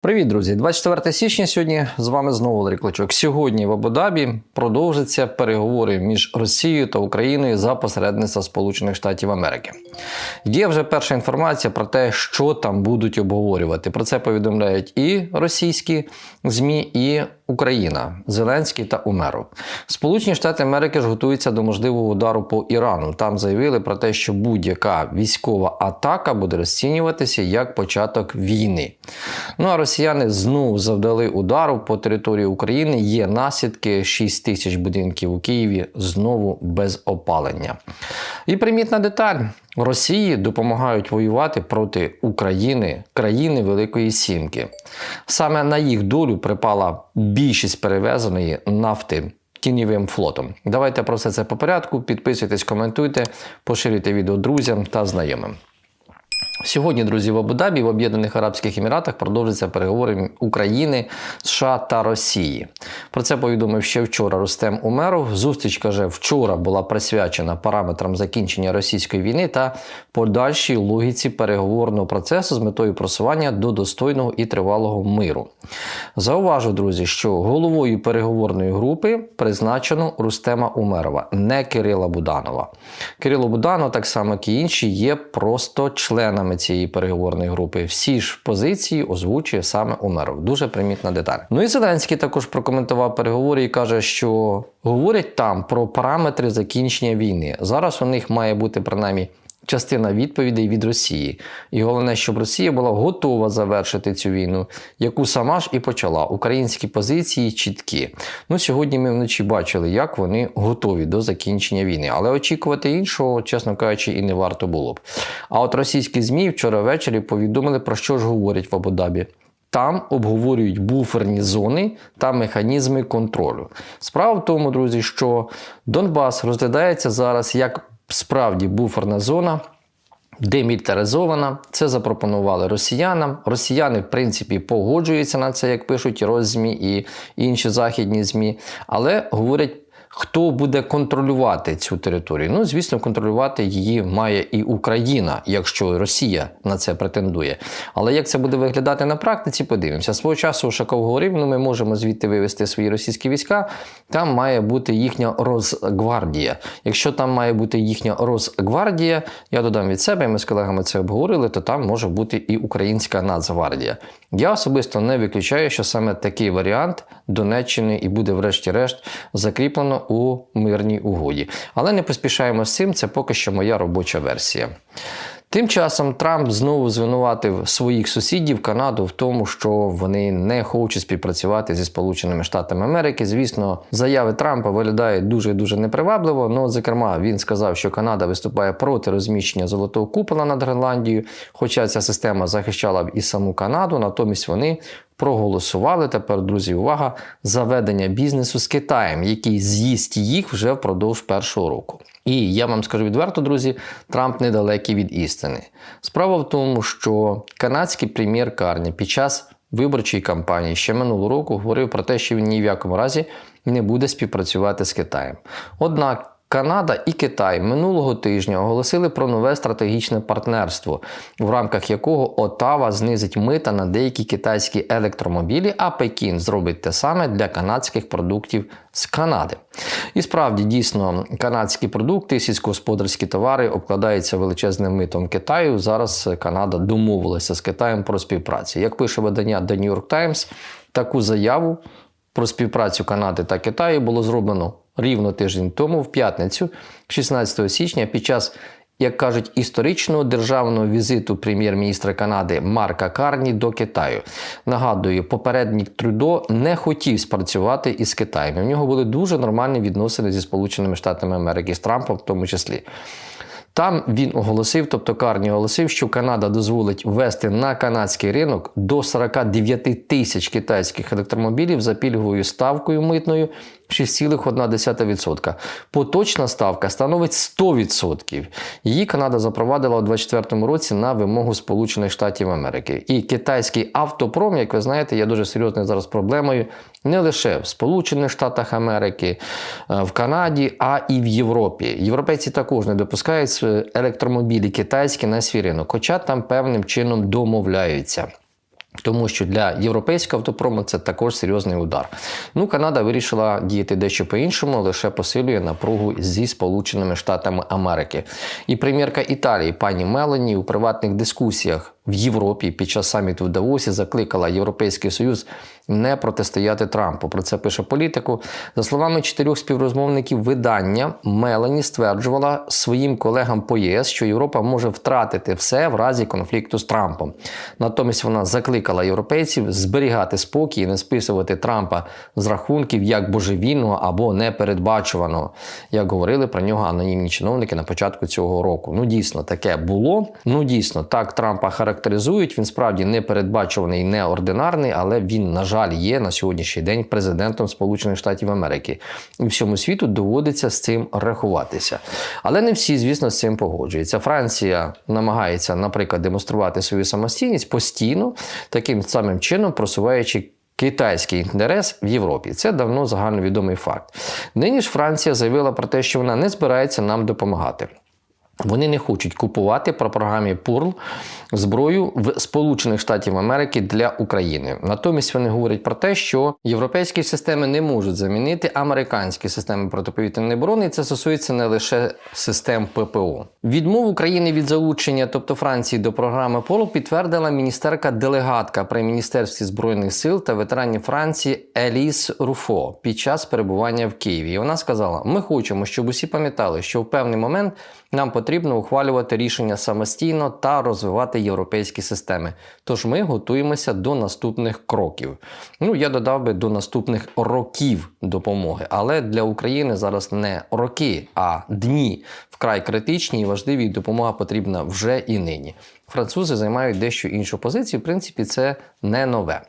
Привіт, друзі! 24 січня сьогодні з вами знову Валерій Клочок. Сьогодні в Абу-Дабі продовжаться переговори між Росією та Україною за посередництва Сполучених Штатів Америки. Є вже перша інформація про те, що там будуть обговорювати. Про це повідомляють і російські ЗМІ, і Україна, Зеленський та Умеров. Сполучені Штати Америки ж готуються до можливого удару по Ірану. Там заявили про те, що будь-яка військова атака буде розцінюватися як початок війни. Ну а росіяни знову завдали удару по території України. Є наслідки 6 тисяч будинків у Києві знову без опалення. І примітна деталь: Росії допомагають воювати проти України, країни Великої Сімки. Саме на їх долю припала більшість перевезеної нафти. Тіньовим флотом. Давайте про все це по порядку. Підписуйтесь, коментуйте, поширюйте відео друзям та знайомим. Сьогодні, друзі, в Абу-Дабі, в Об'єднаних Арабських Еміратах продовжуються переговори України, США та Росії. Про це повідомив ще вчора Рустем Умеров. Зустріч каже, вчора була присвячена параметрам закінчення російської війни та подальшій логіці переговорного процесу з метою просування до достойного і тривалого миру. Зауважу, друзі, що головою переговорної групи призначено Рустема Умерова, не Кирила Буданова. Кирило Буданов, так само як і інші, є просто членами цієї переговорної групи. Всі ж позиції озвучує саме Умеров. Дуже примітна деталь. Ну і Зеленський також прокоментував переговори і каже, що говорять там про параметри закінчення війни. Зараз у них має бути принаймні частина відповідей від Росії. І головне, щоб Росія була готова завершити цю війну, яку сама ж і почала. Українські позиції чіткі. Ну, сьогодні ми вночі бачили, як вони готові до закінчення війни. Але очікувати іншого, чесно кажучи, і не варто було б. А от російські ЗМІ вчора ввечері повідомили, про що ж говорять в Абу-Дабі. Там обговорюють буферні зони та механізми контролю. Справа в тому, друзі, що Донбас розглядається зараз як справді буферна зона. Демілітаризована, це запропонували росіянам. Росіяни, в принципі, погоджуються на це, як пишуть роззмі і інші західні ЗМІ, але говорять. Хто буде контролювати цю територію? Ну, звісно, контролювати її має і Україна, якщо Росія на це претендує. Але як це буде виглядати на практиці, подивимося. Свого часу Ушаков говорив, ну ми можемо звідти вивести свої російські війська. Там має бути їхня Росгвардія. Якщо там має бути їхня Росгвардія, я додам від себе, ми з колегами це обговорили, то там може бути і українська Нацгвардія. Я особисто не виключаю, що саме такий варіант Донеччини і буде, врешті-решт, закріплено у мирній угоді. Але не поспішаємо з цим, це поки що моя робоча версія. Тим часом Трамп знову звинуватив своїх сусідів Канаду в тому, що вони не хочуть співпрацювати зі Сполученими Штатами Америки. Звісно, заяви Трампа виглядають дуже дуже непривабливо. Ну, зокрема, він сказав, що Канада виступає проти розміщення золотого купола над Гренландією, хоча ця система захищала б і саму Канаду, натомість вони. Проголосували тепер, друзі, увага, за ведення бізнесу з Китаєм, який з'їсть їх вже впродовж першого року. І я вам скажу відверто, друзі, Трамп недалекий від істини. Справа в тому, що канадський прем'єр Карні під час виборчої кампанії ще минулого року говорив про те, що він ні в якому разі не буде співпрацювати з Китаєм. Однак Канада і Китай минулого тижня оголосили про нове стратегічне партнерство, в рамках якого Отава знизить мита на деякі китайські електромобілі, а Пекін зробить те саме для канадських продуктів з Канади. І справді дійсно канадські продукти, сільськогосподарські товари обкладаються величезним митом Китаю. Зараз Канада домовилася з Китаєм про співпрацю. Як пише видання The New York Times, таку заяву про співпрацю Канади та Китаю було зроблено рівно тиждень тому, в п'ятницю, 16 січня, під час, як кажуть, історичного державного візиту прем'єр-міністра Канади Марка Карні до Китаю. Нагадую, попередник Трюдо не хотів спрацювати із Китаєм. У нього були дуже нормальні відносини зі Сполученими Штатами Америки, з Трампом в тому числі. Там він оголосив, тобто Карні оголосив, що Канада дозволить ввести на канадський ринок до 49 тисяч китайських електромобілів за пільговою ставкою митною 6,1%. Поточна ставка становить 100%. Її Канада запровадила у 2024 році на вимогу Сполучених Штатів Америки. І китайський автопром, як ви знаєте, є дуже серйозною зараз проблемою не лише в Сполучених Штатах Америки, е, в Канаді, а і в Європі. Європейці також не допускають електромобілі китайські на свій ринок, хоча там певним чином домовляються. Тому що для європейського автопрому це також серйозний удар. Ну, Канада вирішила діяти дещо по-іншому, лише посилює напругу зі Сполученими Штатами Америки. І прем'єрка Італії пані Мелані у приватних дискусіях в Європі під час саміту в Давосі закликала Європейський Союз не протистояти Трампу. Про це пише політику. За словами чотирьох співрозмовників видання, Мелані стверджувала своїм колегам по ЄС, що Європа може втратити все в разі конфлікту з Трампом. Натомість вона закликала європейців зберігати спокій і не списувати Трампа з рахунків як божевільного або непередбачуваного, як говорили про нього анонімні чиновники на початку цього року. Ну дійсно таке було. Ну дійсно, так Трампа характеризують. Він справді непередбачуваний, неординарний, але він, на жаль, є на сьогоднішній день президентом Сполучених Штатів Америки. І всьому світу доводиться з цим рахуватися. Але не всі, звісно, з цим погоджуються. Франція намагається, наприклад, демонструвати свою самостійність постійно, таким самим чином просуваючи. Китайський інтерес в Європі це давно загальновідомий факт. Нині ж Франція заявила про те, що вона не збирається нам допомагати. Вони не хочуть купувати по програмі Пурл зброю в Сполучених Штатів Америки для України. Натомість вони говорять про те, що європейські системи не можуть замінити американські системи протиповітряної оборони. І це стосується не лише систем ППО. Відмову України від залучення, тобто Франції, до програми Пурл підтвердила міністерка делегатка при міністерстві збройних сил та ветеранів Франції Еліс Руфо під час перебування в Києві. І вона сказала: Ми хочемо, щоб усі пам'ятали, що в певний момент нам потрібно ухвалювати рішення самостійно та розвивати європейські системи. Тож ми готуємося до наступних кроків. Ну я додав би до наступних років допомоги. Але для України зараз не роки, а дні вкрай критичні і важливі. Допомога потрібна вже і нині. Французи займають дещо іншу позицію. В принципі, це не нове.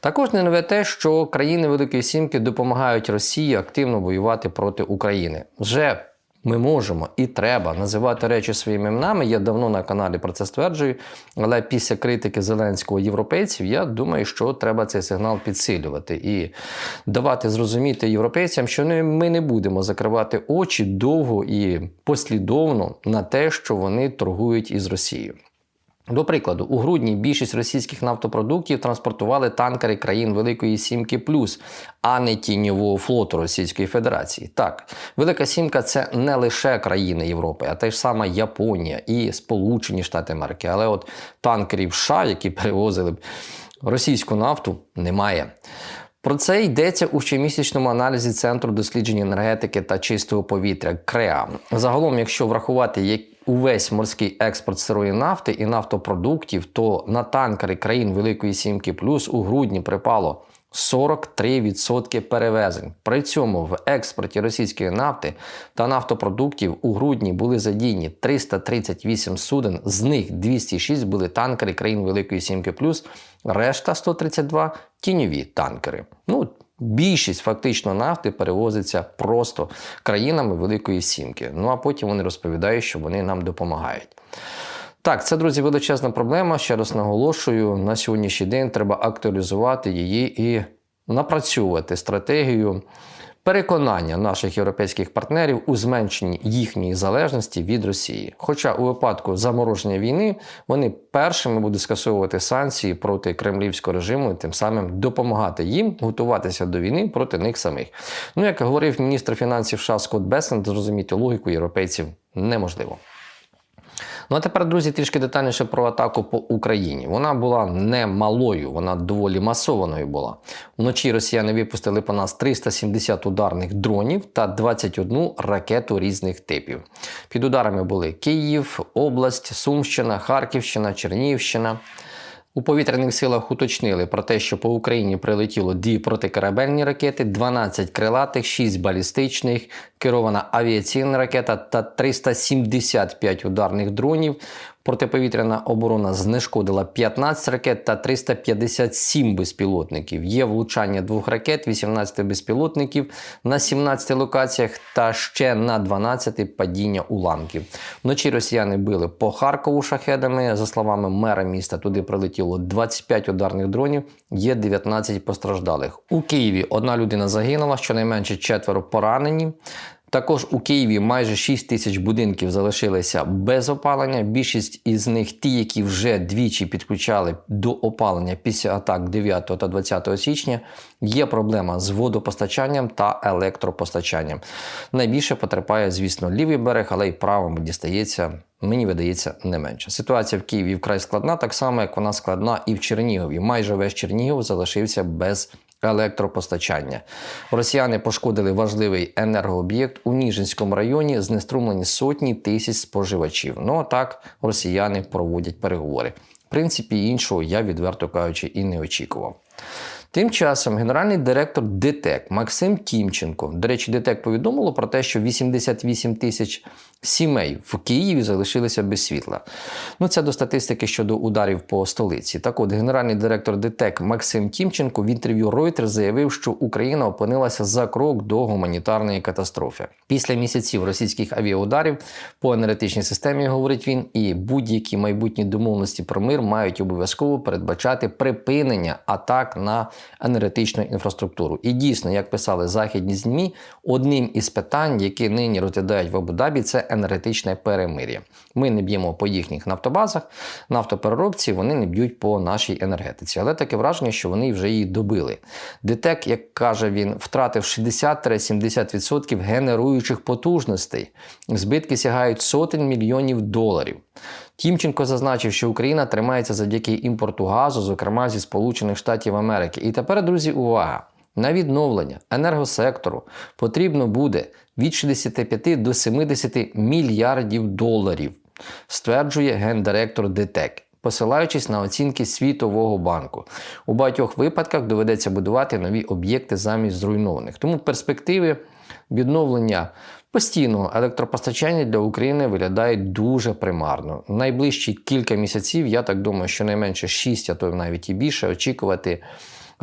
Також не нове те, що країни Великої Сімки допомагають Росії активно воювати проти України. Вже ми можемо і треба називати речі своїми іменами. Я давно на каналі про це стверджую. Але після критики Зеленського європейців, я думаю, що треба цей сигнал підсилювати і давати зрозуміти європейцям, що ми не будемо закривати очі довго і послідовно на те, що вони торгують із Росією. До прикладу, у грудні більшість російських нафтопродуктів транспортували танкери країн Великої Сімки Плюс, а не тіньового флоту Російської Федерації. Так, Велика Сімка це не лише країни Європи, а те ж саме Японія і Сполучені Штати Америки. Але от танкерів США, які перевозили б російську нафту, немає. Про це йдеться у щомісячному аналізі Центру досліджень енергетики та чистого повітря КРЕА. Загалом, якщо врахувати, як увесь морський експорт сирої нафти і нафтопродуктів, то на танкери країн Великої Сімки Плюс у грудні припало 43% перевезень. При цьому в експорті російської нафти та нафтопродуктів у грудні були задіяні 338 суден, з них 206 були танкери країн Великої Сімки Плюс, решта 132 тіньові танкери. Ну, Більшість фактично нафти перевозиться просто країнами Великої Сімки. Ну а потім вони розповідають, що вони нам допомагають. Так, це, друзі, величезна проблема. Ще раз наголошую, на сьогоднішній день треба актуалізувати її і напрацьовувати стратегію переконання наших європейських партнерів у зменшенні їхньої залежності від Росії. Хоча у випадку замороження війни вони першими будуть скасовувати санкції проти кремлівського режиму і тим самим допомагати їм готуватися до війни проти них самих. Ну, як говорив міністр фінансів США Скотт Бесен, зрозуміти логіку європейців неможливо. Ну а тепер, друзі, трішки детальніше про атаку по Україні. Вона була не малою, вона доволі масованою була. Вночі росіяни випустили по нас 370 ударних дронів та 21 ракету різних типів. Під ударами були Київ, область, Сумщина, Харківщина, Чернігівщина. У повітряних силах уточнили про те, що по Україні прилетіло дві протикорабельні ракети, 12 крилатих, 6 балістичних, керована авіаційна ракета та 375 ударних дронів. Протиповітряна оборона знешкодила 15 ракет та 357 безпілотників. Є влучання двох ракет, 18 безпілотників на 17 локаціях та ще на 12 падіння уламків. Вночі росіяни били по Харкову шахедами. За словами мера міста, туди прилетіло 25 ударних дронів, є 19 постраждалих. У Києві одна людина загинула, щонайменше четверо поранені. Також у Києві майже 6 тисяч будинків залишилися без опалення. Більшість із них ті, які вже двічі підключали до опалення після атак 9 та 20 січня. Є проблема з водопостачанням та електропостачанням. Найбільше потерпає, звісно, лівий берег, але й правому дістається. Мені видається не менше. Ситуація в Києві вкрай складна, так само як вона складна і в Чернігові. Майже весь Чернігів залишився без електропостачання. Росіяни пошкодили важливий енергооб'єкт у Ніжинському районі, знеструмлені сотні тисяч споживачів. Ну а так росіяни проводять переговори. В принципі, іншого я відверто кажучи і не очікував. Тим часом генеральний директор ДТЕК Максим Тімченко, до речі, ДТЕК повідомило про те, що 88 тисяч сімей в Києві залишилися без світла. Ну, це до статистики щодо ударів по столиці. Так от, генеральний директор ДТЕК Максим Тімченко в інтерв'ю Reuters заявив, що Україна опинилася за крок до гуманітарної катастрофи. Після місяців російських авіаударів по енергетичній системі, говорить він, і будь-які майбутні домовленості про мир мають обов'язково передбачати припинення атак на енергетичну інфраструктуру. І дійсно, як писали західні ЗМІ, одним із питань, які нині розглядають в Абу-Дабі, це енергетичне перемир'я. Ми не б'ємо по їхніх нафтобазах, нафтопереробці вони не б'ють по нашій енергетиці. Але таке враження, що вони вже її добили. ДТЕК, як каже він, втратив 60-70% генеруючих потужностей. Збитки сягають сотень мільйонів доларів. Тімченко зазначив, що Україна тримається завдяки імпорту газу, зокрема зі Сполучених Штатів Америки. І тепер, друзі, увага! На відновлення енергосектору потрібно буде від 65 до 70 мільярдів доларів, стверджує гендиректор ДТЕК. Посилаючись на оцінки Світового банку, у багатьох випадках доведеться будувати нові об'єкти замість зруйнованих. Тому перспективи відновлення постійного електропостачання для України виглядають дуже примарно. Найближчі кілька місяців, я так думаю, що найменше 6, а то навіть і більше, очікувати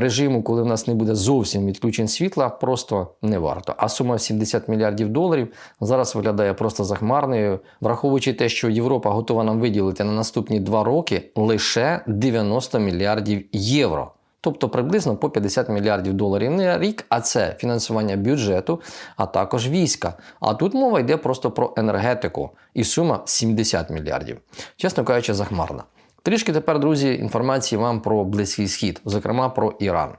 режиму, коли в нас не буде зовсім відключень світла, просто не варто. А сума 70 мільярдів доларів зараз виглядає просто захмарною, враховуючи те, що Європа готова нам виділити на наступні два роки лише 90 мільярдів євро. Тобто приблизно по 50 мільярдів доларів на рік, а це фінансування бюджету, а також війська. А тут мова йде просто про енергетику, і сума 70 мільярдів. Чесно кажучи, захмарна. Трішки тепер, друзі, інформації вам про Близький Схід, зокрема про Іран.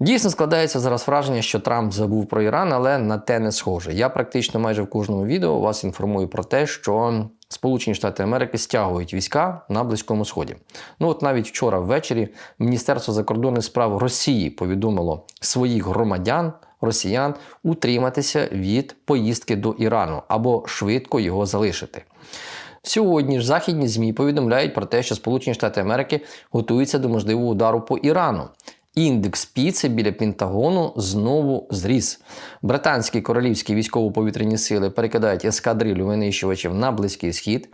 Дійсно складається зараз враження, що Трамп забув про Іран, але на те не схоже. Я практично майже в кожному відео вас інформую про те, що Сполучені Штати Америки стягують війська на Близькому Сході. Ну от навіть вчора ввечері Міністерство закордонних справ Росії повідомило своїх громадян. Росіян утриматися від поїздки до Ірану або швидко його залишити. Сьогодні ж західні ЗМІ повідомляють про те, що Сполучені Штати Америки готуються до можливого удару по Ірану. Індекс піци біля Пентагону знову зріс. Британські королівські військово-повітряні сили перекидають ескадрилю винищувачів на Близький Схід.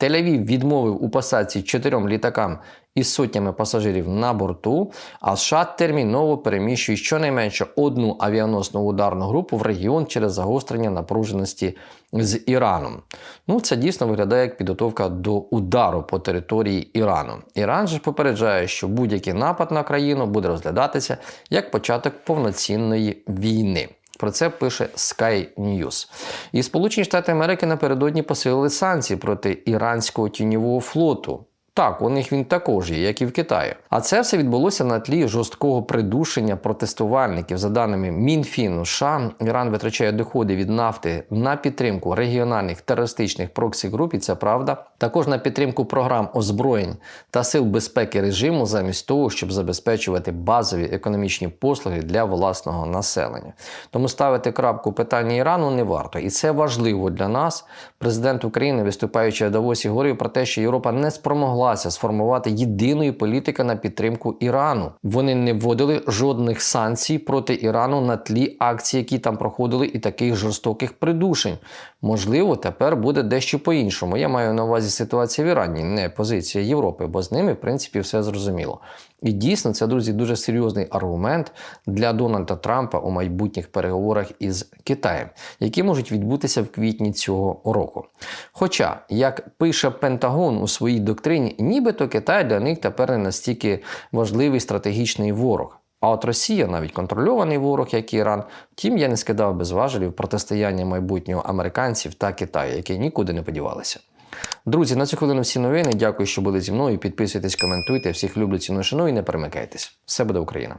Тель-Авів відмовив у посадці чотирьом літакам із сотнями пасажирів на борту, а США терміново переміщують щонайменше одну авіаносну ударну групу в регіон через загострення напруженості з Іраном. Ну, це дійсно виглядає як підготовка до удару по території Ірану. Іран же попереджає, що будь-який напад на країну буде розглядатися як початок повноцінної війни. Про це пише Sky News. І Сполучені Штати Америки напередодні посилили санкції проти іранського тіньового флоту. Так, у них він також є, як і в Китаї. А це все відбулося на тлі жорсткого придушення протестувальників. За даними Мінфіну, США, Іран витрачає доходи від нафти на підтримку регіональних терористичних проксі-груп, і це правда. Також на підтримку програм озброєнь та сил безпеки режиму, замість того, щоб забезпечувати базові економічні послуги для власного населення. Тому ставити крапку питання Ірану не варто, і це важливо для нас. Президент України, виступаючи в Давосі, говорив про те, що Європа не спромогла сформувати єдиної політики на підтримку Ірану. Вони не вводили жодних санкцій проти Ірану на тлі акцій, які там проходили, і таких жорстоких придушень. Можливо, тепер буде дещо по-іншому. Я маю на увазі ситуацію в Ірані, не позиція Європи, бо з ними, в принципі, все зрозуміло. І дійсно, це, друзі, дуже серйозний аргумент для Дональда Трампа у майбутніх переговорах із Китаєм, які можуть відбутися в квітні цього року. Хоча, як пише Пентагон у своїй доктрині, нібито Китай для них тепер не настільки важливий стратегічний ворог. А от Росія, навіть контрольований ворог, як Іран, втім, я не скидав без важелів протистояння майбутнього американців та Китаю, які нікуди не подівалися. Друзі, на цю хвилину всі новини. Дякую, що були зі мною. Підписуйтесь, коментуйте. Всіх люблю, ціну шану і не перемикайтесь. Все буде Україна!